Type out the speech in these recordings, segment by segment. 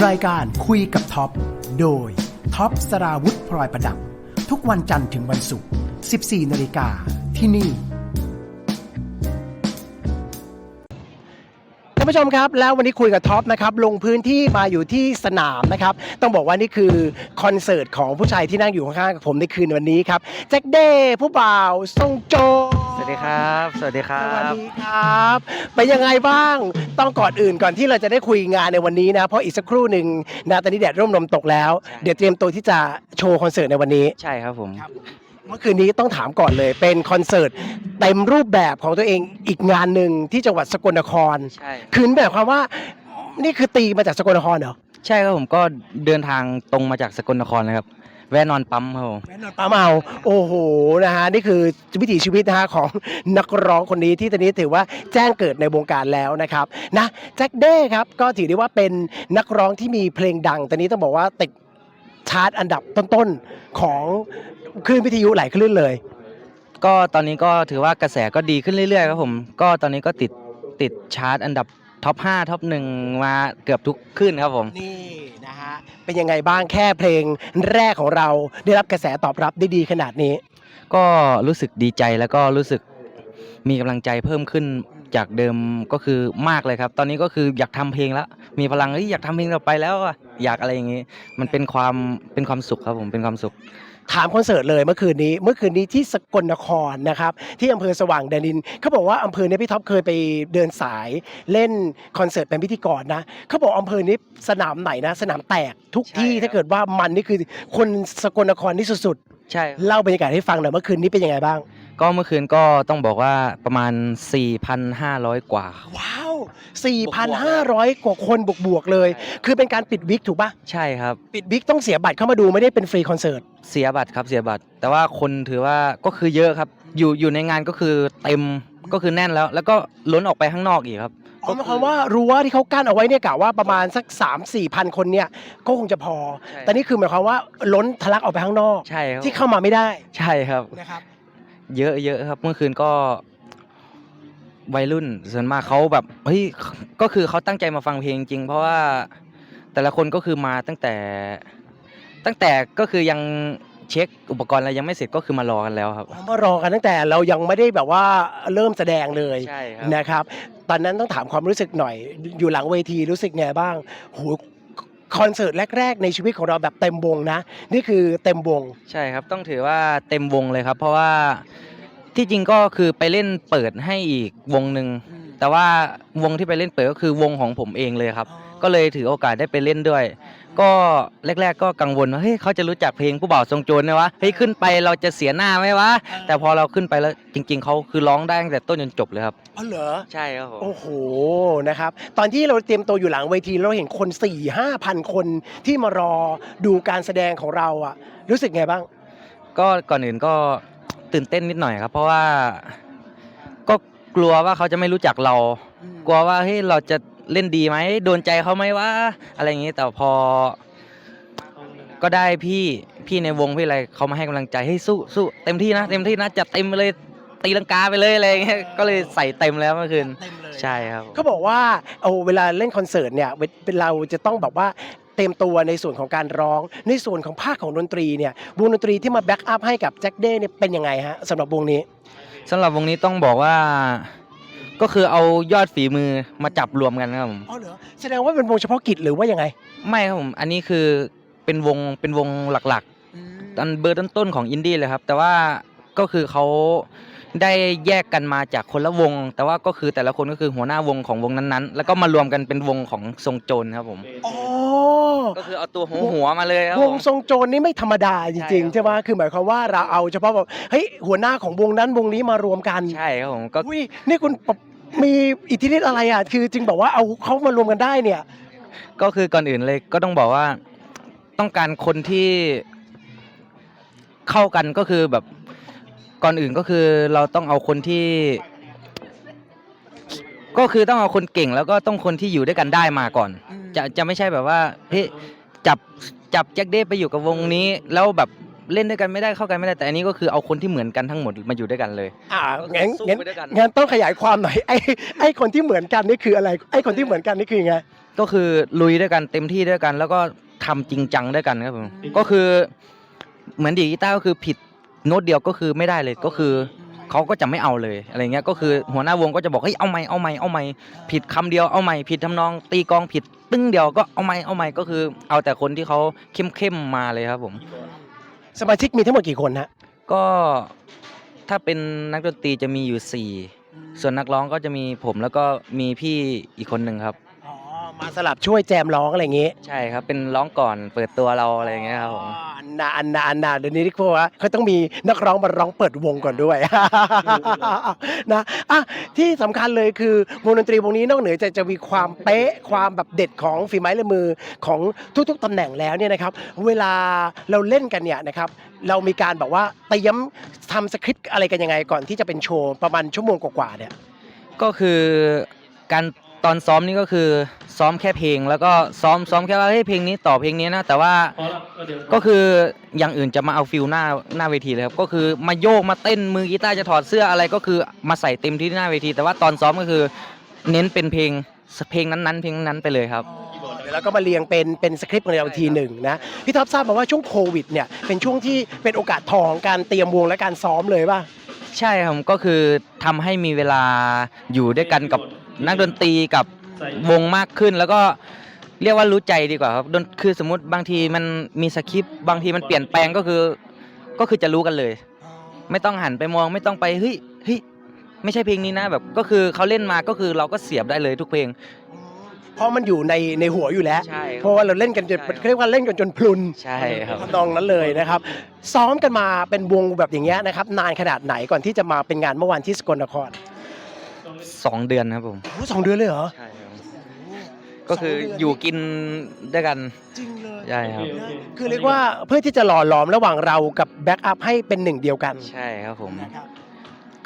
รายการคุยกับท็อป โดยท็อปสราวุธพลอยประดับ ทุกวันจันทร์ถึงวันศุกร์ 14 นาฬิกาที่นี่านผู้ชมครับ แล้ววันนี้คุยกับท็อปนะครับลงพื้นที่มาอยู่ที่สนามนะครับต้องบอกว่านี่คือคอนเสิร์ตของผู้ชายที่นั่งอยู่ข้างๆกับผมในคืนวันนี้ครับแจ็คเด้ผู้บ่าวทรงโจสวัสดีครับ สวัสดีครัสวัสบ ดีครับเป็นยังไงบ้าง ต้องก่อนอื่นก่อนที่เราจะได้คุยงานในวันนี้นะ เพราะอีกสักครู่หนึ่งนาตอนนี้แดดร่มลมตกแล้ว ใช่ เดี๋ยวเตรียมตัวที่จะโชว์คอนเสิร์ตในวันนี้ ใช่ครับผม เมื่อคืนนี้ต้องถามก่อนเลย เป็นคอนเสิร์ตเต็มรูปแบบของตัวเองอีกงานหนึ่งที่จังหวัดสกลนคร ใช่ คืนแบบความว่านี่คือตีมาจากสกลนครเหรอใช่ครับผมก็เดินทางตรงมาจากสกลนครเลยครับ แวะนอนปั๊มครับผม แม่นอนป้าเมาโอ้โหนะฮะนี่คือวิถีชีวิตนะฮะของนักร้องคนนี้ที่ตอนนี้ถือว่าแจ้งเกิดในวงการแล้วนะครับนะแจ็คเด้ครับก็ถือได้ว่าเป็นนักร้องที่มีเพลงดังตอนนี้ต้องบอกว่าติดชาร์ตอันดับต้นๆของ คลื่นวิทยุหลายคลื่นเลย ก็ตอนนี้ก็ถือว่ากระแสก็ดีขึ้นเรื่อยๆครับผม ก็ตอนนี้ก็ติดติดชาร์ตอันดับท็อป5ท็อปหนึ่งมาเกือบทุกขึ้นครับผม นี่นะฮะเป็นยังไงบ้างแค่เพลงแรกของเราได้รับกระแสตอบรับได้ดีขนาดนี้ ก็รู้สึกดีใจแล้วก็รู้สึกมีกำลังใจเพิ่มขึ้นจากเดิมก็คือมากเลยครับ ตอนนี้ก็คืออยากทำเพลงแล้ว มีพลังเฮ้ยอยากทำเพลงต่อไปแล้วอะอยากอะไรอย่างงี้ มันเป็นความเป็นความสุขครับผมเป็นความสุข ถามคอนเสิร์ตเลยเมื่อคืนนี้ เมื่อคืนนี้ที่สกลนครนะครับที่อำเภอสว่างแดนดินเขาบอกว่าอำเภอเนี้พี่ท็อปเคยไปเดินสายเล่นคอนเสิร์ตเป็นพิธีกรนะเขาบอกอำเภอนี้สนามไหนนะสนามแตกทุกที่ใช่ครับถ้าเกิดว่ามันนี่คือคนสกลนครที่สุดใช่ครับๆเล่าบรรยากาศให้ฟังหน่อยเมื่อคืนนี้เป็นยังไงบ้าง ก็เมื่อคืนก็ต้องบอกว่าประมาณ 4,500 กว่า ว้าว 4,500 กว่าคนบวกๆเลย คือเป็นการปิดวิกถูกปะใช่ครับ ปิดวิกต้องเสียบัตรเข้ามาดูไม่ได้เป็นฟรีคอนเสิร์ต เสียบัตรครับเสียบัตร แต่ว่าคนถือว่าก็คือเยอะครับ อยู่อยู่ในงานก็คือเต็มก็คือแน่นแล้ว แล้วก็ล้นออกไปข้างนอกอีกครับอ๋อหมายความว่ารั้วที่เขากั้นเอาไว้เนี่ยกะว่าประมาณสัก 3 4พันคนเนี่ยก็คงจะพอใช่แต่นี่คือหมายความว่าล้นทะลักออกไปข้างนอก ใช่ครับที่เข้ามาไม่ได้ ใช่ครับนะครับ เยอะเยอะครับ เมื่อคืนก็วัยรุ่นส่วนมากเขาแบบเฮ้ยก็คือเขาตั้งใจมาฟังเพลงจริง เพราะว่าแต่ละคนก็คือมาตั้งแต่ ตั้งแต่ก็คือยังเช็คอุปกรณ์อะไรยังไม่เสร็จก็คือมารอกันแล้วครับมารอกันตั้งแต่เรายังไม่ได้แบบว่าเริ่มแสดงเลยใช่ครับนะครับ ตอนนั้นต้องถามความรู้สึกหน่อย อยู่หลังเวทีรู้สึกไงบ้างโห คอนเสิร์ตแรก ๆ ในชีวิตของเราแบบเต็มวงนะ นี่คือเต็มวง ใช่ครับต้องถือว่าเต็มวงเลยครับ เพราะว่าที่จริงก็คือไปเล่นเปิดให้อีกวงหนึ่งแต่ว่าวงที่ไปเล่นเปิดก็คือวงของผมเองเลยครับ ก็เลยถือโอกาสได้ไปเล่นด้วย ก็แรก ๆ ก็กังวลว่าเฮ้ยเขาจะรู้จักเพลงผู้บ่าวทรงโจรไหมวะเฮ้ยขึ้นไปเราจะเสียหน้าไหมวะแต่พอเราขึ้นไปแล้วจริง ๆเขาคือร้องได้ตั้งแต่ต้นจนจบเลยครับอ๋อเหรอ ใช่ครับผม โอ้โห นะครับ ตอนที่เราเตรียมตัวอยู่หลังเวทีเราเห็นคน4ี่ห้าพันคนที่มารอดูการแสดงของเราอะรู้สึกไงบ้าง ก็ก่อนอื่นก็ตื่นเต้นนิดหน่อยครับ เพราะว่าก็กลัวว่าเขาจะไม่รู้จักเรา กลัวว่าเฮ้ยเราจะ เล่นดีไหมโดนใจเขาไหมว่าอะไรอย่างนี้แต่พอ ก็ได้พี่พี่ในวงพี่อะไรเขามาให้กำลังใจให้ยสู้สู้เต็มที่นะ เต็มที่นะจัดเต็มไปเลยตีลังกาไปเลยอะไรอย่างเงี้ยก็เลยใส่เต็มแล้วเมื่อคืนเต็มเลยใช่ครับเขาบอกว่าเอาเวลาเล่นคอนเสิร์ตเนี่ยเวเป็นเราจะต้องแบบว่าเต็มตัวในส่วนของการร้อง ในส่วนของภาคของดนตรีเนี่ยวงดนตรีที่มาแบ็กอัพให้กับแจ็คเด้เนี่ยเป็นยังไงฮะสำหรับวงนี้สำหรับวงนี้ต้องบอกว่า ก็คือเอายอดฝีมือมาจับรวมกันครับผมอ๋อเหรอแสดงว่าเป็นวงเฉพาะกิจหรือว่ายังไงไม่ครับผมอันนี้คือเป็นวงเป็นวงหลักๆอันเบอร์ต้นๆของอินดี้เลยครับ แต่ว่าก็คือเขาได้แยกกันมาจากคนละวง แต่ว่าก็คือแต่ละคนก็คือหัวหน้าวงของวงนั้นๆ แล้วก็มารวมกันเป็นวงของทรงโจรครับผมอ๋อก็คือเอาตัวหัวหัวมาเลยครับวผงมทรงโจรนี่ไม่ธรรมดาจริงๆใช่ครับใช่ไหมคือหมายความว่าเราเอาเฉพาะแบบเฮ้ยหัวหน้าของวงนั้นวงนี้มารวมกันใช่ครับผมก็อุ้ยนี่คุณปะ มีอิทธิฤทธิ์อะไรอะคือจึงบอกว่าเอาเขามารวมกันได้เนี่ย ก็คือก่อนอื่นเลยก็ต้องบอกว่าต้องการคนที่เข้ากันก็คือแบบก่อนอื่นก็คือเราต้องเอาคนที่ ก็คือต้องเอาคนเก่งแล้วก็ต้องคนที่อยู่ด้วยกันได้มาก่อน จะจะไม่ใช่แบบว่าเฮ้ยจับจับแจ็คเด้ไปอยู่กับวงนี้ แล้วแบบ เล่นด้วยกันไม่ได้เข้ากันไม่ได้แต่อันนี้ก็คือเอาคนที่เหมือนกันทั้งหมดมาอยู่ด้วยกันเลย อ่างั้นสู้งั้นไปด้วยกัน งั้นต้องขยายความหน่อยไอ้ไอ้คนที่เหมือนกันนี่คืออะไร ไอ้คนที่เหมือนกันนี่คือยังไง ก็คือลุยด้วยกันเต็มที่ด้วยกัน แล้วก็ทำจริงจังด้วยกันครับผมก็คือเหมือนดีดกีตาร์ก็คือผิดโน้ตเดียวก็คือไม่ได้เลยก็คือเขาก็จะไม่เอาเลยอะไรเงี้ยก็คือหัวหน้าวงก็จะบอกเฮ้ยเอาไม่เอาไม่เอาไม่ผิดคำเดียวเอาไม่ผิดทำนอง ตีกลองผิดตึ้งเดียวก็เอาไม่เอาไม่ก็คือ เอาแต่คนที่เขาเข้มเข้มๆมาเลยครับผม สมาชิกมีทั้งหมดกี่คนฮะก็ถ้าเป็นนักดนตรีจะมีอยู่สี่ส่วนนักร้องก็จะมีผมแล้วก็มีพี่อีกคนหนึ่งครับ มาสลับช่วยแจมร้องอะไรอย่างงี้ใช่ครับ เป็นร้องก่อนเปิดตัวเราอะไรอย่างเงี้ยครับผม อ๋ออันนาอันนาอันนาเดี๋ยวนี้ที่พวกว่าเขาต้องมีนักร้องมาร้องเปิดวงก่อนด้วย นะอะที่สำคัญเลยคือวงดนตรีวงนี้นอกเหนือจากจะมีความเป๊ะความแบบเด็ดของฝีไม้ลายมือของทุกๆตำแหน่งแล้วเนี่ยนะครับ เวลาเราเล่นกันเนี่ยนะครับ เรามีการแบบว่าเตรียมทำสคริปต์อะไรกันยังไงก่อนที่จะเป็นโชว์ประมาณชั่วโมงกว่าๆเนี่ย ก็คือการ ตอนซ้อมนี่ก็คือซ้อมแค่เพลง แล้วก็ซ้อมซ้อมแค่ว่าเฮ้ยเพลงนี้ต่อเพลงนี้นะ แต่ว่าก็คืออย่างอื่นจะมาเอาฟิลหน้าหน้าเวทีเลยครับก็คือมาโยกมาเต้นมือกีตาร์จะถอดเสื้ออะไรก็คือมาใส่เต็มที่หน้าเวที แต่ว่าตอนซ้อมก็คือเน้นเป็นเพลงเพลงนั้นๆเพลงนั้นไปเลยครับเดี๋ยวเราก็มาเรียงเป็นเป็นสคริปต์ของเราอีกทีหนึ่งนะพี่ท็อปทราบมาว่าช่วงโควิดเนี่ยเป็นช่วงที่เป็นโอกาสทองของการเตรียมวงและการซ้อมเลยป่ะ ใช่ครับก็คือทำให้มีเวลาอยู่ด้วยกันกับ นักดนตรีกับวงมากขึ้น แล้วก็เรียกว่ารู้ใจดีกว่าครับดนคือสมมติบางทีมันมีสคริปต์บางทีมันเปลี่ยนแปลงก็คือ ก็คือจะรู้กันเลย ไม่ต้องหันไปมองไม่ต้องไปเฮ้ยเฮ้ยไม่ใช่เพลงนี้นะแบบก็คือเขาเล่นมาก็คือเราก็เสียบได้เลยทุกเพลง เพราะมันอยู่ในในหัวอยู่แล้ว ใช่เพราะว่าเราเล่นกันจนใช่ครับ เรียกว่าเล่นกันจนพลุนใช่ครับ ทำนองนั้นเลยนะครับ ซ้อมกันมาเป็นวงแบบอย่างเงี้ยนะครับ นานขนาดไหนก่อนที่จะมาเป็นงานเมื่อวานที่สกลนคร สองเดือนครับผมโอ้สองเดือนเลยเหรอใช่ครับก็คืออยู่กินด้วยกันจริงเลยใช่ครับ คือเรียกว่าเพื่อที่จะหล่อหลอมระหว่างเรากับแบ็กอัพให้เป็นหนึ่งเดียวกัน ใช่ครับผมนะครับ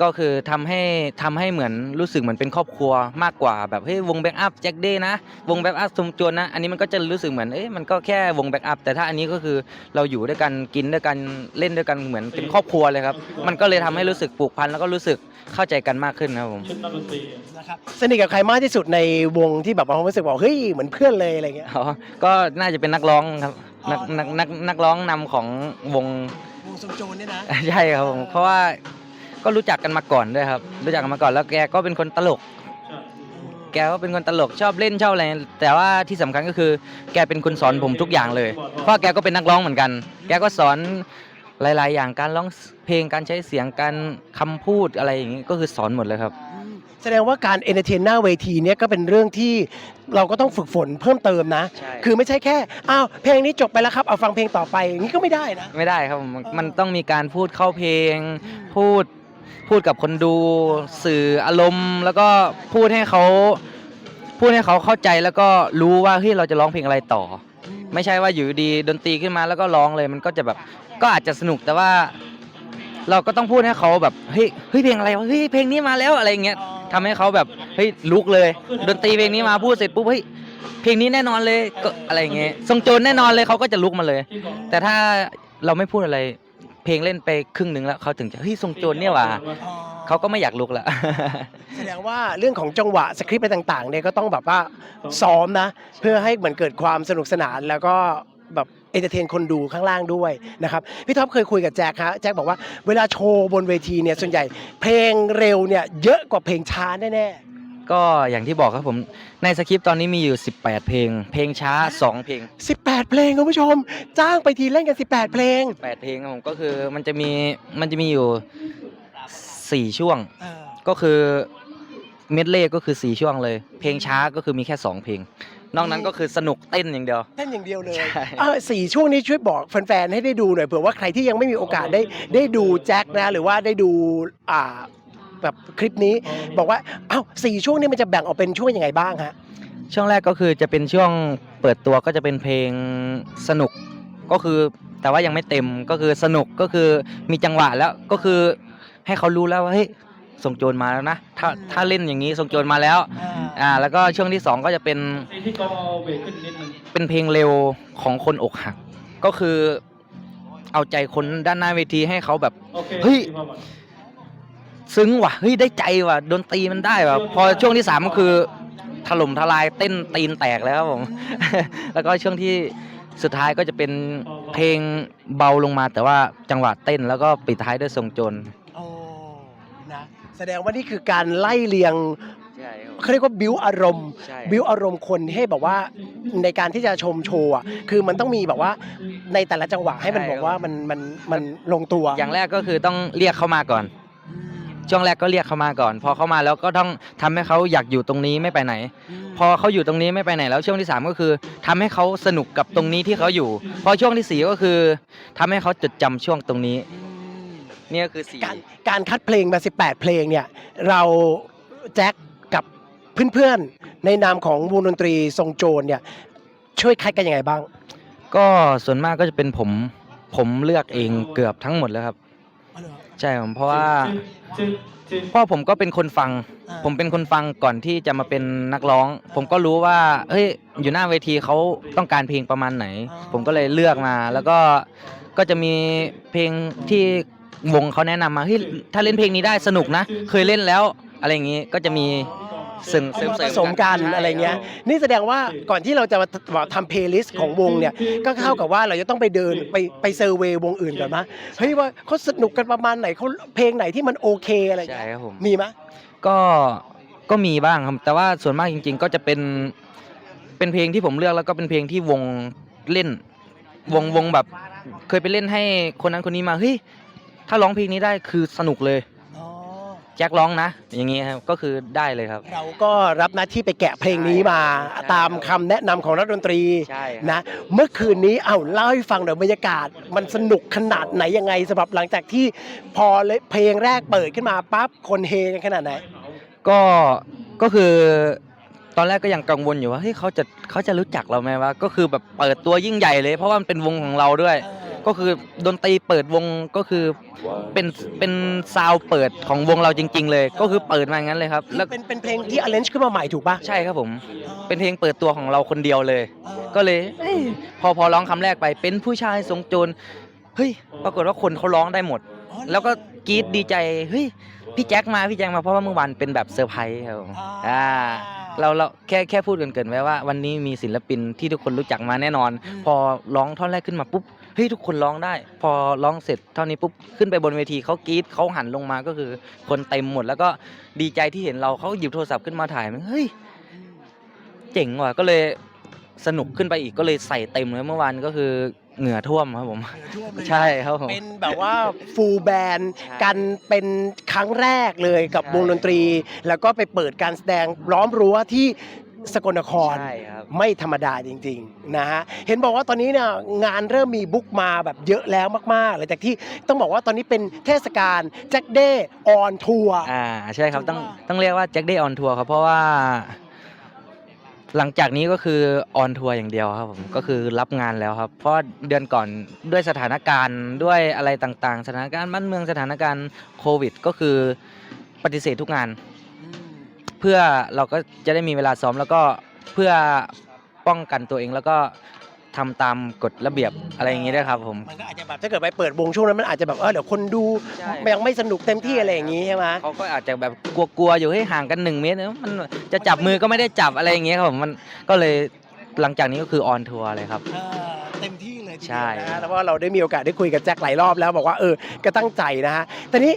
ก็คือทำให้ทำให้เหมือนรู้สึกเหมือนเป็นครอบครัวมากกว่าแบบเฮ้ยวงแบ็กอัพแจ็คเดย์นะ วงแบ็กอัพสมจวนนะ อันนี้มันก็จะรู้สึกเหมือนเอ้ยมันก็แค่วงแบ็กอัพแต่ถ้าอันนี้ก็คือเราอยู่ด้วยกันกินด้วยกันเล่นด้วยกันเหมือนเป็นครอบครัวเลยครับ มันก็เลยทำให้รู้สึกผูกพันแล้วก็รู้สึกเข้าใจกันมากขึ้นครับผมนะครับสนิทกับใครมากที่สุดในวงที่แบบว่าความรู้สึกบอกเฮ้ยเหมือนเพื่อนเลยอะไรเงี้ยอ๋อก็น่าจะเป็นนักร้องครับนักนักนักนักร้องนำของวงวงสมโจรเนี่ยนะใช่ครับผมเพราะว่า ก็รู้จักกันมาก่อนด้วยครับ รู้จักกันมาก่อนแล้วแกก็เป็นคนตลก แกก็เป็นคนตลกชอบเล่นชอบอะไรแต่ว่าที่สำคัญก็คือ แกเป็นคนสอนผมทุกอย่างเลย เพราะแกก็เป็นนักร้องเหมือนกัน แกก็สอนหลาย ๆ อย่างการร้องเพลงการใช้เสียงการคำพูดอะไรอย่างนี้ก็คือสอนหมดเลยครับ แสดงว่าการเอนเตอร์เทนหน้าเวทีเนี่ยก็เป็นเรื่องที่เราก็ต้องฝึกฝนเพิ่มเติมนะ ใช่ คือไม่ใช่แค่อ้าวเพลงนี้จบไปแล้วครับเอาฟังเพลงต่อไปอย่างนี้ก็ไม่ได้นะ ไม่ได้ครับมันมันต้องมีการพูดเข้าเพลง พูด พูดกับคนดูสื่ออารมณ์ แล้วก็พูดให้เขาพูดให้เขาเข้าใจแล้วก็รู้ว่าเฮ้ยเราจะร้องเพลงอะไรต่อ ไม่ใช่ว่าอยู่ดีดนตรีขึ้นมาแล้วก็ร้องเลยมันก็จะแบบก็อาจจะสนุกแต่ว่า เราก็ต้องพูดให้เขาแบบเฮ้ยเฮ้ยเพลงอะไรวะเฮ้ยเพลงนี้มาแล้วอะไรอย่างเงี้ยทำให้เขาแบบเฮ้ยลุกเลย ดนตรีเพลงนี้มาพูดเสร็จปุ๊บเฮ้ยเพลงนี้แน่นอนเลยก็อะไรอย่างเงี้ยทรงโจรแน่นอนเลยเขาก็จะลุกมาเลย แต่ถ้าเราไม่พูดอะไร เพลงเล่นไปครึ่งหนึ่งแล้วเขาถึงจะเฮ้ยทรงโจรเนี่ยว่ะเขาก็ไม่อยากลุกละ แสดงว่าเรื่องของจังหวะสคริปต์อะไรต่างๆเนี่ยก็ต้องแบบว่าซ้อมนะ เพื่อให้เหมือนเกิดความสนุกสนานแล้วก็แบบเอนเตอร์เทนคนดูข้างล่างด้วยนะครับพี่ท็อปเคยคุยกับแจ็คฮะแจ็คบอกว่าเวลาโชว์บนเวทีเนี่ยส่วนใหญ่เพลงเร็วเนี่ยเยอะกว่าเพลงช้าแน่ ก็อย่างที่บอกครับผมในสคริปต์ตอนนี้มีอยู่ 18 เพลง เพลงช้า 2 เพลงๆ18 เพลงคุณผู้ชม จ้างไปทีเล่นกัน 18 เพลง 8 เพลงครับผมก็คือมันจะมีมันจะมีอยู่ 4 ช่วง ก็คือเม็ดเล่ก็คือ 4 ช่วงเลย เพลงช้าก็คือมีแค่ 2 เพลง นอกนั้นก็คือสนุกเต้นอย่างเดียว เต้นอย่างเดียวเลย ใช่ เออสี่ช่วงนี้ช่วยบอกแฟนๆให้ได้ดูหน่อยเผื่อว่าใครที่ยังไม่มีโอกาสได้ได้ดูแจ็คนะหรือว่าได้ดูอ่า แบบคลิปนี้ บอกว่าเอ้าสี่ช่วงนี้มันจะแบ่งออกเป็นช่วงยังไงบ้างฮะช่วงแรกก็คือจะเป็นช่วงเปิดตัวก็จะเป็นเพลงสนุกก็คือแต่ว่ายังไม่เต็มก็คือสนุกก็คือมีจังหวะแล้วก็คือให้เขารู้แล้วว่าเฮ้ยส่งโจรมาแล้วนะถ้าถ้าเล่นอย่างนี้ส่งโจรมาแล้วอ่าแล้วก็ช่วงที่สองก็จะเป็นที่กองเอาเบรกขึ้นนิดนึงเป็นเพลงเร็วของคนอกหัก ก็คือเอาใจคนด้านหน้าเวทีให้เขาแบบโอเคเฮ้ยพี่ประมาณ ซึ้งว่ะเฮ้ยได้ใจว่ะดนตรีมันได้ว่ะพอช่วงที่สามก็คือถล่มทลายเต้นตีนแตกแล้วครับผม แล้วก็ช่วงที่สุดท้ายก็จะเป็นเพลงเบาลงมา แต่ว่าจังหวะเต้นแล้วก็ปิดท้ายด้วยทรงโจรโอ้นะแสดงว่านี่คือการไล่เลียงใช่ครับ เขาเรียกว่าบิวอารมณ์ใช่ บิวอารมณ์คนให้แบบว่าในการที่จะชมโชว์อะคือมันต้องมีแบบว่าในแต่ละจังหวะให้มันบอกว่ามันมันมันลงตัว อย่างแรกก็คือต้องเรียกเขามาก่อน ช่วงแรกก็เรียกเขามาก่อน พอเขามาแล้วก็ต้องทำให้เขาอยากอยู่ตรงนี้ไม่ไปไหน พอเขาอยู่ตรงนี้ไม่ไปไหนแล้วช่วงที่สามก็คือทำให้เขาสนุกกับตรงนี้ที่เขาอยู่ พอช่วงที่สี่ก็คือทำให้เขาจดจำช่วงตรงนี้นี่ก็คือสี่ การการคัดเพลงมา 18 เพลงเนี่ยเราแจ็คกับเพื่อนๆ ในนามของวงดนตรีทรงโจรเนี่ยช่วยคัดกันยังไงบ้าง ก็ส่วนมากก็จะเป็นผมผมเลือกเองเกือบทั้งหมดแล้วครับ ใช่ผมเพราะว่าเพราะผมก็เป็นคนฟังผมเป็นคนฟังก่อนที่จะมาเป็นนักร้อง ผมก็รู้ว่าเฮ้ยอยู่หน้าเวทีเขาต้องการเพลงประมาณไหน อ๋อ ผมก็เลยเลือกมา แล้วก็ก็จะมีเพลงที่วงเขาแนะนำมาเฮ้ยถ้าเล่นเพลงนี้ได้สนุกนะ เคยเล่นแล้วอะไรอย่างนี้ก็จะมี เสริมเอาเสริมมาเสริผมสมกันใช่อะไรเงี้ยคบนี่แสดงว่าก่อนที่เราจะมาทำเพลย์ลิสต์ของวงเนี่ย ก็เท่ากับว่าเราจะต้องไปเดินไปไปเซอร์เวย์วงอื่นก่อนนะเฮ้ยว่าเขาสนุกกันประมาณไหนเขาเพลงไหนที่มันโอเคอะไรใช่เงี้ยครับผม มีไหมยก็ก็มีบ้างครับ แต่ว่าส่วนมากจริง ๆ ก็จะเป็นเป็นเพลงที่ผมเลือกแล้วก็เป็นเพลงที่วงเล่น วงวงแบบ เคยไปเล่นให้คนนั้นคนนี้มาเฮ้ยถ้าร้องเพลงนี้ได้คือสนุกเลยอ๋อ แจ็คร้องนะ อย่างงี้ครับก็คือได้เลยครับ เราก็รับหน้าที่ไปแกะเพลงนี้มาใช่ตามคำแนะนำของนักดนตรีใช่นะ เมื่อคืนนี้เอ้าเล่าให้ฟังหน่อยบรรยากาศ มันสนุกขนาดไหนยังไงสำหรับหลังจากที่พอเลยเพลงแรกเปิดขึ้นมาปั๊บคนเฮกันขนาดไหน ก็ก็คือตอนแรกก็ยังกังวลอยู่ว่าเฮ้ยเขาจะเขาจะรู้จักเราไหมวะก็คือแบบเปิดตัวยิ่งใหญ่เลย เพราะว่ามันเป็นวงของเราด้วย ก็คือดนตรีเปิดวงก็คือเป็นเป็นซาวด์เปิดของวงเราจริง ๆ เลย ก็คือเปิดมาอย่างนั้นเลยครับ แล้แล้ววเป็นเป็นเพลงที่ arrange ขึ้นมาใหม่ถูกปะใช่ครับผม เป็นเพลงเปิดตัวของเราคนเดียวเลย ก็เลยเอ้ยพอพอร้องคำแรกไปเป็นผู้ชายทรงโจรเฮ้ยปรากฏว่าคนเขาร้องได้หมด แล้วก็กรี๊ดดีใจเฮ้ยพี่แจ็คมาพี่แจ็คมาเพราะว่าเมื่อวานเป็นแบบเซอร์ไพรส์ครับผมอ่า เราเราแค่แค่พูดกันเกินๆไว้ว่า วันนี้มีศิลปินที่ทุกคนรู้จักมาแน่นอนพอร้องท่อนแรกขึ้นมาปุ๊บ เฮ้ยทุกคนร้องได้ พอร้องเสร็จเท่านี้ปุ๊บขึ้นไปบนเวทีเขากรี๊ดเขาหันลงมาก็คือคนเต็มหมด แล้วก็ดีใจที่เห็นเราเขาหยิบโทรศัพท์ขึ้นมาถ่ายมันเฮ้ยเจ๋งว่ะก็เลยสนุกขึ้นไปอีกก็เลยใส่เต็มเลยเมื่อวานก็คือเหงื่อท่วมครับผมใช่ครับผม เป็นแบบว่าฟูลแบนด์ใช่กันเป็นครั้งแรกเลยกับใช่วงดนตรี แล้วก็ไปเปิดการแสดงล้อมรั้วที่ สกลนคร ใช่ครับ ไม่ธรรมดาจริงๆนะฮะเห็นบอกว่าตอนนี้เนี่ยงานเริ่มมีบุ๊กมาแบบเยอะแล้วมากๆหลังจากที่ต้องบอกว่าตอนนี้เป็นเทศกาลแจ็คเดย์ออนทัวร์ อ่าใช่ครับต้องถือว่าต้องเรียกว่าแจ็คเดย์ออนทัวร์ครับเพราะว่า หลังจากนี้ก็คือออนทัวร์อย่างเดียวครับผมก็คือรับงานแล้วครับ เพราะว่าเดือนก่อนด้วยสถานการณ์ด้วยอะไรต่างๆ สถานการณ์บ้านเมืองสถานการณ์โควิด ก็คือปฏิเสธทุกงาน เพื่อเราก็จะได้มีเวลาซ้อมแล้วก็เพื่อป้องกันตัวเองแล้วก็ทำตามกฎระเบียบอะไรอย่างนี้ด้วยครับผม มันก็อาจจะแบบถ้าเกิดไปเปิดวงช่วงนั้นมันอาจจะแบบเออเดี๋ยวคนดูใช่ ยังไม่สนุกเต็มที่อะไรอย่างนี้ใช่ไหมเขาก็อาจจะแบบกลัวๆอยู่ให้ห่างกันหนึ่งเมตรเอ้ยมันจะจับมือก็ไม่ได้จับอะไรอย่างเงี้ยครับผมมันก็เลยหลังจากนี้ก็คือออนทัวร์เลยครับ เออเต็มที่เลยทีเดียวใช่ นะฮะแล้วก็เราได้มีโอกาสได้คุยกับแจ็คหลายรอบแล้วบอกว่าเออก็ตั้งใจนะฮะแต่นี้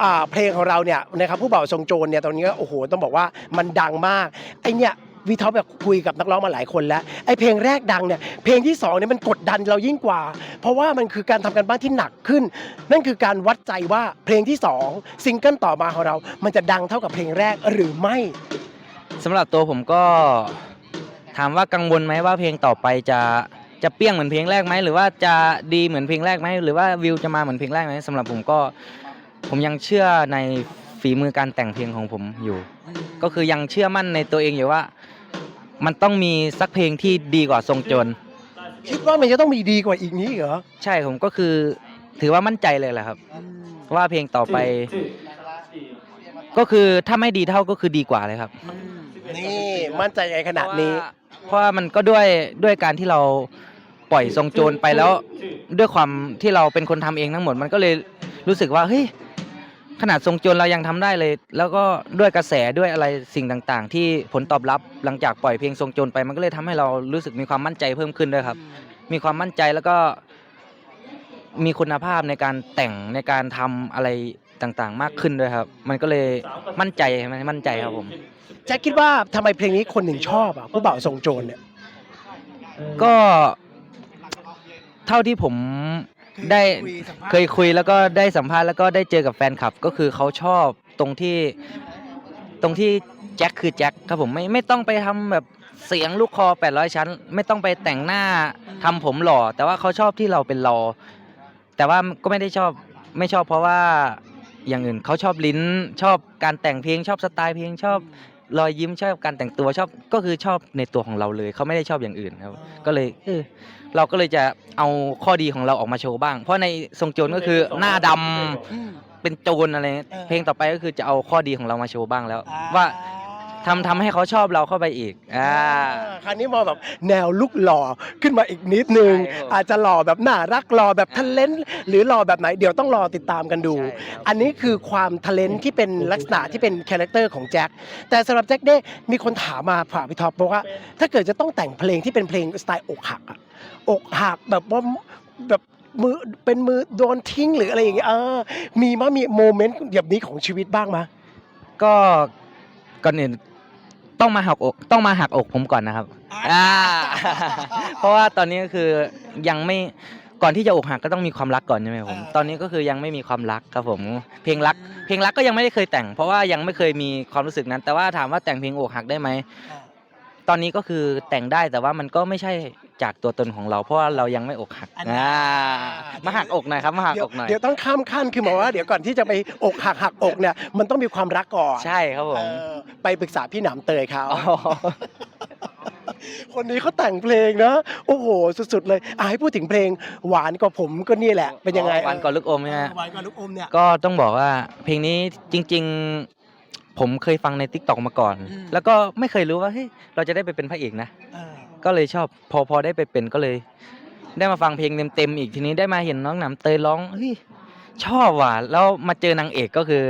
อ่าเพลงของเราเนี่ยนะครับผู้บ่าวทรงโจรเนี่ยตอนนี้ก็โอ้โหต้องบอกว่ามันดังมากไอเนี่ยวีท็อปแบบคุยกับนักร้องมาหลายคนแล้วไอเพลงแรกดังเนี่ยเพลงที่สองเนี่ยมันกดดันเรายิ่งกว่า เพราะว่ามันคือการทำกันบ้านที่หนักขึ้น นั่นคือการวัดใจว่าเพลงที่สองซิงเกิลต่อมาของเรา มันจะดังเท่ากับเพลงแรกหรือไม่ สำหรับตัวผมก็ถามว่ากังวลไหมว่าเพลงต่อไปจะจะเปี้ยงเหมือนเพลงแรกไหมหรือว่าจะดีเหมือนเพลงแรกไหมหรือว่าวิวจะมาเหมือนเพลงแรกไหมสำหรับผมก็ ผมยังเชื่อในฝีมือการแต่งเพลงของผมอยู่ ก็คือยังเชื่อมั่นในตัวเองอยู่ว่า มันต้องมีสักเพลงที่ดีกว่าทรงโจรคิดว่ามันจะต้องมีดีกว่าอีกนี้เหรอใช่ผมก็คือถือว่ามั่นใจเลยแหละครับ ว่าเพลงต่อไป ก็คือถ้าไม่ดีเท่าก็คือดีกว่าเลยครับ นี่มั่นใจไงขนาดนี้ เพราะว่ามันก็ด้วยด้วยการที่เราปล่อยทรงโจรไปแล้ว ด้วยความที่เราเป็นคนทำเองทั้งหมด มันก็เลยรู้สึกว่าเฮ้ย ขนาดทรงจนเรายังทำได้เลย แล้วก็ด้วยกระแสด้วยอะไรสิ่งต่างๆ ที่ผลตอบรับหลังจากปล่อยเพลงทรงจนไปมันก็เลยทำให้เรารู้สึกมีความมั่นใจเพิ่มขึ้นด้วยครับ มีความมั่นใจแล้วก็มีคุณภาพในการแต่งในการทำอะไรต่างๆ มากขึ้นด้วยครับ มันก็เลยมั่นใจมันมั่นใจครับผมแจ็คคิดว่าทำไมเพลงนี้คนถึงชอบอะผู้บ่าวทรงโจรเนี่ยก็เท่าที่ผม ได้เคยคุยแล้วก็ได้สัมภาษณ์แล้วก็ได้เจอกับแฟนคลับ ก็คือเขาชอบตรงที่ตรงที่แจ็คคือแจ็คครับผมไม่ไม่ต้องไปทำแบบเสียงลูกคอ 800 ชั้น ไม่ต้องไปแต่งหน้าทำผมหล่อ แต่ว่าเขาชอบที่เราเป็นเราแต่ว่าก็ไม่ได้ชอบไม่ชอบเพราะว่าอย่างอื่นเขาชอบลิ้นชอบการแต่งเพลงชอบสไตล์เพลงชอบ รอยยิ้มชอบการแต่งตัวชอบก็คือชอบในตัวของเราเลยเขาไม่ได้ชอบอย่างอื่นครับ ก็เลยเออเราก็เลยจะเอาข้อดีของเราออกมาโชว์บ้าง เพราะในทรงโจรก็คือหน้าดำเป็นโจรอะไรเงี้ยเออเพลงต่อไปก็คือจะเอาข้อดีของเรามาโชว์บ้างแล้ว ว่า ทำทำให้เขาชอบเราเข้าไปอีกอ่า คราวนี้มองแบบแนวลุกหล่อขึ้นมาอีกนิดนึง ใช่ครับอาจจะหล่อแบบน่ารักหล่อแบบทะเลนหรือหล่อแบบไหนเดี๋ยวต้องรอติดตามกันดู ใช่ครับ อันนี้คือความทะเลนที่เป็นลักษณะที่เป็นคาแรคเตอร์ของแจ็คแต่สำหรับแจ็คเด้มีคนถามมาผ่าพี่ท็อปบอกว่า ถ้าเกิดจะต้องแต่งเพลงที่เป็นเพลงสไตล์อกหักอะอกหักแบบว่าแบบมือเป็นมือโดนทิ้งหรืออะไรอย่างเงี้ยเออมีมั้ยมีโมเมนต์แบบนี้ของชีวิตบ้างมั้ย ก็ก่อนอื่น ต้องมาหักอกต้องมาหักอกผมก่อนนะครับอ่า เพราะว่าตอนนี้ก็คือยังไม่ก่อนที่จะอกหักก็ต้องมีความรักก่อนใช่ไหมผมอ่าตอนนี้ก็คือยังไม่มีความรักครับผม เพลงรัก เพลงรักก็ยังไม่ได้เคยแต่ง เพราะว่ายังไม่เคยมีความรู้สึกนั้น แต่ว่าถามว่าแต่งเพลงอกหักได้ไหมตอนนี้ก็คือแต่งได้แต่ว่ามันก็ไม่ใช่ จากตัวตนของเราเพราะว่าเรายังไม่อกหักอันนี้อ่ามาหักอกหน่อยครับมาหักเดี๋ยอวกหน่อย เดี๋ยวต้องข้ามขั้นคือหมายว่าเดี๋ยวก่อนที่จะไปอกหักหักอกเนี่ยมันต้องมีความรักก่อนใช่ครับผมเออไปปรึกษาพี่หนามเตยเขาอ๋อคนนี้เขาแต่งเพลงนะโอ้โหสุดๆเลยอะให้พูดถึงเพลงหวานกว่าผมก็นี่แหละเป็นยังไงหวานก่อนลูกอมใช่ไหมหวานกว่าลูกอมเนี่ย ก็ต้องบอกว่าเพลงนี้จริง ๆ ผมเคยฟังใน t ิ k t o k มาก่อน อืม แล้วก็ไม่เคยรู้ว่าเฮ้ยเราจะได้ไปเป็นพระเอกนะ เออ ก็เลยชอบพอพอได้ไปเป็นก็เลย ได้มาฟังเพลงเต็มๆอีกทีนี้ได้มาเห็นน้องหนำเตยร้องเฮ้ยชอบว่ะแล้วมาเจอนางเอกก็คือ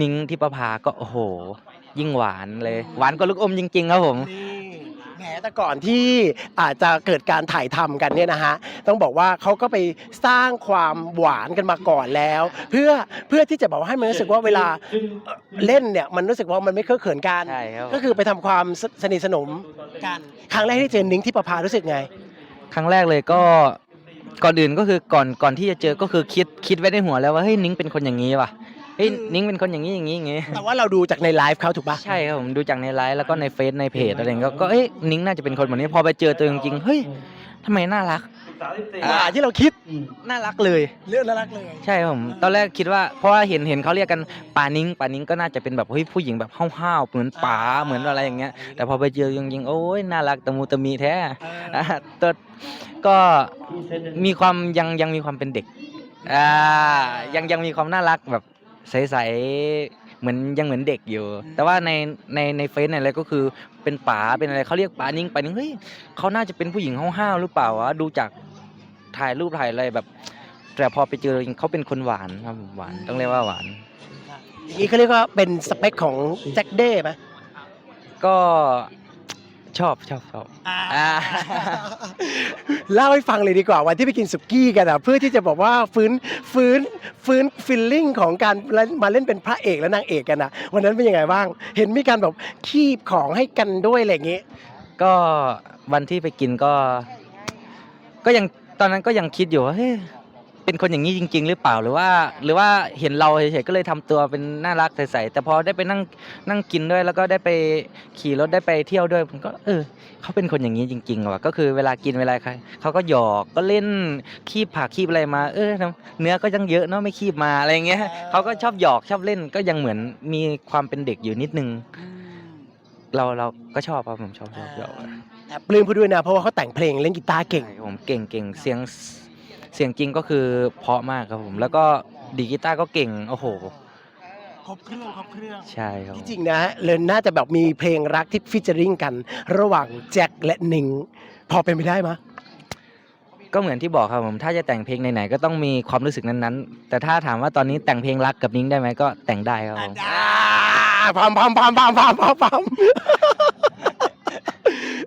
นิ้งทิปภาก็โอ้โห ยิ่งหวานเลย หวานกว่าลูกอมจริง ๆ ครับผม นี่ แหมแต่ก่อนที่อาจจะเกิดการถ่ายทำกันเนี่ยนะฮะต้องบอกว่าเขาก็ไปสร้างความหวานกันมาก่อนแล้ว เพื่อเพื่อที่จะบอกว่าให้มันรู้สึกว่าเวลาเล่นเนี่ยมันรู้สึกว่ามันไม่เคอะเขินกันใช่ครับก็คือไปทำความสสนิทสนมกันครั้งแรกที่เจอนิ้งที่ประภารู้สึกไง ครั้งแรกเลยก็ก่อนอื่นก็คือก่อนก่อนที่จะเจอก็คือคิดคิดไว้ในหัวแล้วว่าเฮ้ยนิ้งเป็นคนอย่างนี้ว่ะ เฮ้ยอืมนิ้งเป็นคนอย่างนี้อย่างนี้อย่างนี้ แต่ว่าเราดูจากในไลฟ์เขาถูกปะใช่ครับผมดูจากในไลฟ์แล้วก็ในเฟซในเพจอะไรอย่างเงี้ยก็ก็เอ้ยนิ้งน่าจะเป็นคนแบบนี้พอไปเจอตัวจริงๆเฮ้ยทำไมน่ารักกว่าที่เราคิดน่ารักเลย เรื่องน่ารักเลย ใช่ครับผมตอนแรกคิดว่าเพราะว่าเห็นเห็นเขาเรียกกันป่านิ้งป่านิ้งก็น่าจะเป็นแบบเฮ้ยผู้หญิงแบบห้าวๆเหมือนป๋าเหมือนอะไรอย่างเงี้ย แต่พอไปเจอจริงๆโอ้ยน่ารักตะมูตะมีแท้เอออะตัวก็มีความยังยังมีความเป็นเด็กอ่ายังยังมีความน่ารักแบบ ใสๆเหมือนยังเหมือนเด็กอยู่ แต่ว่าในในในเฟซในอะไรก็คือเป็นป๋าเป็นอะไรเขาเรียกป๋านิ้งป๋านิ้งเฮ้ยเขาน่าจะเป็นผู้หญิงห้าวๆหรือเปล่าวะดูจากถ่ายรูปถ่ายอะไรแบบ แต่พอไปเจอจริงเขาเป็นคนหวานครับผมหวานต้องเรียกว่าหวานอย่างนี้เขาเรียกว่าเป็นสเปคของแจ็คเด้ไหมก็ ชอบชอบชอบอ่า เล่าให้ฟังเลยดีกว่าวันที่ไปกินสุกี้กันอะเพื่อที่จะบอกว่าฟื้นฟื้นฟื้นฟิลลิ่งของการมาเล่นเป็นพระเอกและนางเอกกันอะวันนั้นเป็นยังไงบ้าง เห็นมีการแบบคีบของให้กันด้วยอะไรอย่างงี้ ก็วันที่ไปกินก็ ก็ยังตอนนั้นก็ยังคิดอยู่ว่าเฮ้ย เป็นคนอย่างนี้จริง ๆ หรือเปล่าหรือว่า หรือว่าเห็นเราเฉยๆก็เลยทำตัวเป็นน่ารักใสๆแต่พอได้ไปนั่งนั่งกินด้วยแล้วก็ได้ไปขี่รถได้ไปเที่ยวด้วยผมก็ เออเขาเป็นคนอย่างนี้จริงๆว่ะก็คือเวลากินเวลาใครเขาก็หยอกก็เล่นคีบผักคีบอะไรมา เออเนื้อก็ยังเยอะเนาะไม่คีบมาอะไรอย่างเงี้ยเขาก็ชอบหยอกชอบเล่นก็ยังเหมือนมีความเป็นเด็กอยู่นิดนึงเราเราก็ชอบครับผมชอบชอบชอบแอบปลื้มเขาด้วยนะเพราะว่าเขาแต่งเพลงเล่นกีตาร์เก่ง ใช่ครับผมเก่งเก่งเสียง เสียงจริงก็คือเพราะมากครับผม แล้วก็ดีดกีตาร์ก็เก่งโอ้โห ครบเครื่องครบเครื่อง ใช่ครับที่จริงนะเลยน่าจะแบบมีเพลงรักที่ฟิชเจอริงกัน ระหว่างแจ็คและหนิงพอเป็นไปได้ไหมยก็เหมือนที่บอกครับผม ถ้าจะแต่งเพลงไหนๆก็ต้องมีความรู้สึกนั้นๆ แต่ถ้าถามว่าตอนนี้แต่งเพลงรักกับนิ้งได้ไหมก็แต่งได้ครับผม อ่าพามพามพามพามพามพามพาม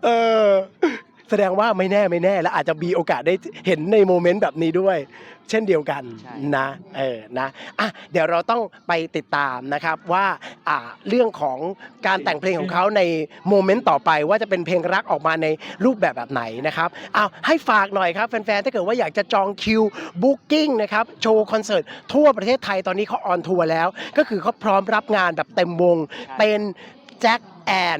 เออ แสดงว่าไม่แน่ไม่แน่ แล้วอาจจะมีโอกาสได้เห็นในโมเมนต์แบบนี้ด้วย เช่นเดียวกันใช่ นะเออนะอะเดี๋ยวเราต้องไปติดตามนะครับว่าอ่าเรื่องของการแต่งเพลงของเขาในโมเมนต์ต่อไป ว่าจะเป็นเพลงรักออกมาในรูปแบบแบบไหนนะครับเอาให้ฝากหน่อยครับแฟนๆถ้าเกิดว่าอยากจะจองคิวบุ๊กิ้งนะครับโชว์คอนเสิร์ตทั่วประเทศไทยตอนนี้เขาออนทัวร์แล้ว ก็คือเขาพร้อมรับงานแบบเต็มวง เป็นแจ็คแอน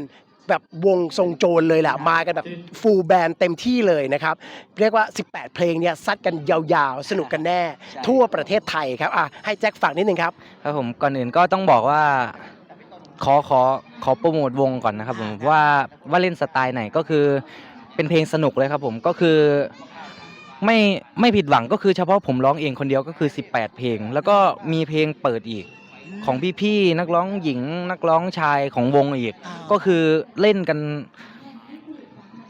แบบวงทรงโจรเลยแหละมากันแบบฟูลแบนด์เต็มที่เลยนะครับ เรียกว่า 18 เพลงเนี่ยซัดกันยาวๆ สนุกกันแน่ใช่ทั่วประเทศไทยครับอะให้แจ็คฝากนิดนึงครับ ครับผมก่อนอื่นก็ต้องบอกว่าขอขอขอโปรโมทวงก่อนนะครับผมว่าว่าเล่นสไตล์ไหนก็คือเป็นเพลงสนุกเลยครับผมก็คือไม่ไม่ผิดหวังก็คือเฉพาะผมร้องเองคนเดียวก็คือ 18 เพลง แล้วก็มีเพลงเปิดอีก ของพี่ๆนักร้องหญิงนักร้องชายของวงอีก ก็คือเล่นกัน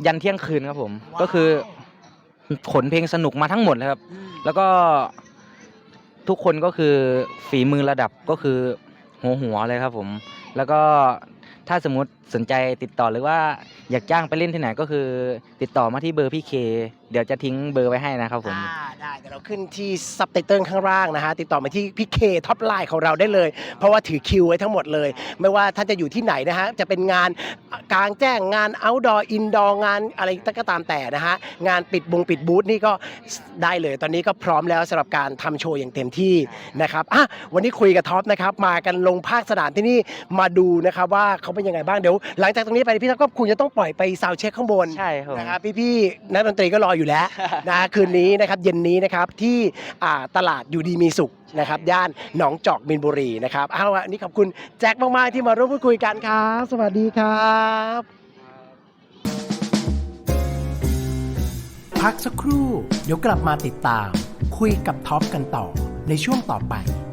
ยันเที่ยงคืนครับผมว้าวก็คือขนเพลงสนุกมาทั้งหมดเลยครับ แล้วก็ทุกคนก็คือฝีมือระดับก็คือหัวหัวๆเลยครับผม แล้วก็ถ้าสมมติสนใจติดต่อหรือว่าอยากจ้างไปเล่นที่ไหนก็คือ ติดต่อมาที่เบอร์พี่เค เดี๋ยวจะทิ้งเบอร์ไว้ให้นะครับผม อ่าได้เดี๋ยวเราขึ้นที่ซับไตเติลข้างล่างนะฮะติดต่อมาที่พี่เคท็อปไลน์ของเราได้เลย เพราะว่าถือคิวไว้ทั้งหมดเลย ไม่ว่าท่านจะอยู่ที่ไหนนะฮะจะเป็นงานกลางแจ้งงาน outdoor indoor งานอะไรก็ตามแต่นะฮะงานปิดบงปิดบูธนี่ก็ได้เลย ตอนนี้ก็พร้อมแล้วสำหรับการทำโชว์อย่างเต็มที่นะครับอะวันนี้คุยกับท็อปนะครับมากันลงภาคสนามที่นี่มาดูนะครับว่าเขาเป็นยังไงบ้างเดี๋ยวหลังจากตรงนี้ไปพี่ท็อปก็คงจะต้องปล่อยไปซาวด์เช็คข้างบนใช่ครับผมนะครับพี่ๆนักดนตรีก็รออยู่แล้วนะคืนนี้นะครับเย็นนี้นะครับที่อ่าตลาดอยู่ดีมีสุขนะครับย่านหนองจอกมินบุรีนะครับเอาวันนี้ขอบคุณแจ็คมากๆที่มาร่วมพูดคุยกันครับสวัสดีครับพักสักครู่เดี๋ยวกลับมาติดตาม คุยกับท็อปกันต่อในช่วงต่อไปถ้า